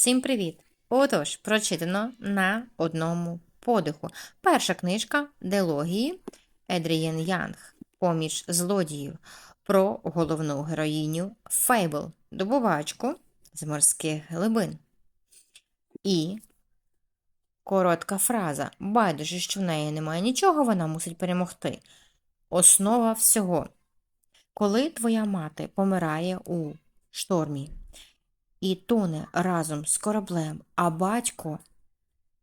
Всім привіт! Отож, прочитано на одному подиху. Перша книжка Делогії Едрієн Янг Поміж злодіїв про головну героїню Фейбл, добувачку з морських глибин. І коротка фраза. Байдуже, що в неї немає нічого, вона мусить перемогти. Основа всього. Коли твоя мати помирає у штормі, і тоне разом з кораблем, а батько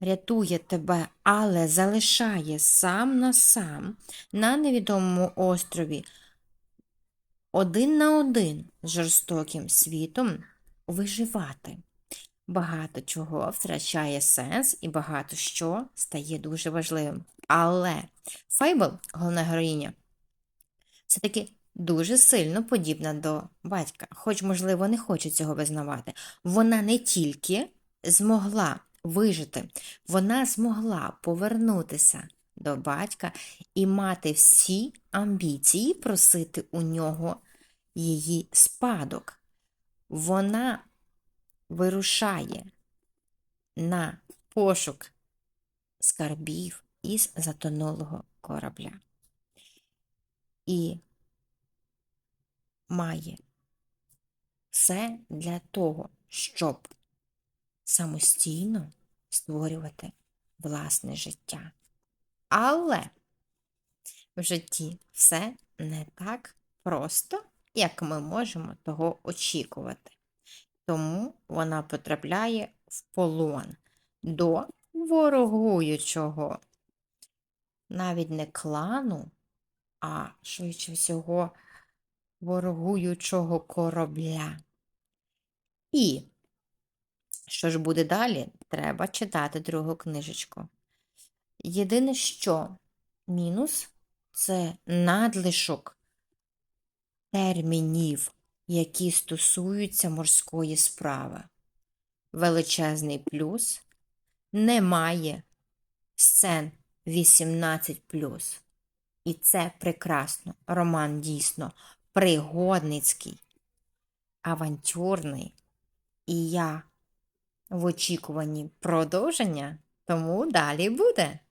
рятує тебе, але залишає сам на сам на невідомому острові один на один з жорстоким світом виживати. Багато чого втрачає сенс і багато що стає дуже важливим. Але Фейбл, головна героїня, все-таки дуже сильно подібна до батька, хоч, можливо, не хоче цього визнавати. Вона не тільки змогла вижити, вона змогла повернутися до батька і мати всі амбіції просити у нього її спадок. Вона вирушає на пошук скарбів із затонулого корабля. І має все для того, щоб самостійно створювати власне життя. Але в житті все не так просто, як ми можемо того очікувати. Тому вона потрапляє в полон до ворогуючого, навіть не клану, а швидше всього ворогуючого корабля. І що ж буде далі? Треба читати другу книжечку. Єдине, що мінус це надлишок термінів, які стосуються морської справи. Величезний плюс немає сцен 18. І це прекрасно. Роман дійсно пригодницький, авантюрний. І я в очікуванні продовження, тому далі буде.